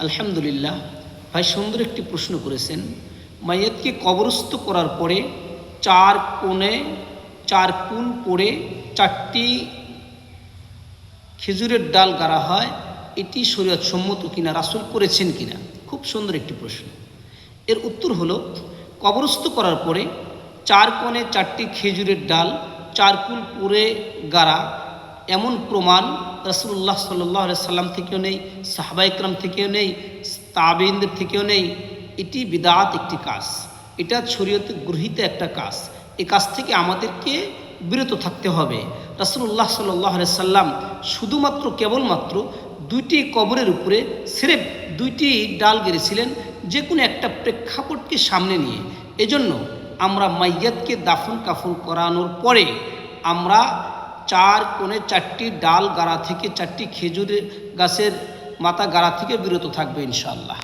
আলহামদুলিল্লাহ, ভাই সুন্দর একটি প্রশ্ন করেছেন। মাইয়াতকে কবরস্থ করার পরে চার কোণে, চার কুল পড়ে চারটি খেজুরের ডাল গাড়া হয়, এটি শরীয়ত সম্মত কিনা, রাসুল করেছেন কিনা? খুব সুন্দর একটি প্রশ্ন। এর উত্তর হলো, কবরস্থ করার পরে চার কোণে চারটি খেজুরের ডাল, চার কুল পুরে গাড়া এমন প্রমাণ রসুল্লাহ সাল্লাহ সাল্লাম থেকেও নেই সাহবাইকরাম থেকেও নেই তাবিনদের থেকেও নেই। এটি বিদাত একটি কাজ। এটা শরীয়তে গৃহীত একটা কাজ। এ কাজ থেকে আমাদেরকে বিরত থাকতে হবে। রাসুল্লাহ সাল্লাহ সাল্লাম শুধুমাত্র কেবলমাত্র দুইটি কবরের উপরে সিরেপ দুইটি ডাল গেড়েছিলেন যে কোনো একটা প্রেক্ষাপটকে সামনে নিয়ে। এজন্য আমরা মাইয়াতকে দাফন কাফন করানোর পরে আমরা চার কোণে চারটি ডাল গাড়া থেকে চারটি খেজুরের গাছের মাথা গাড়া থেকে বিরত থাকবে ইনশাআল্লাহ।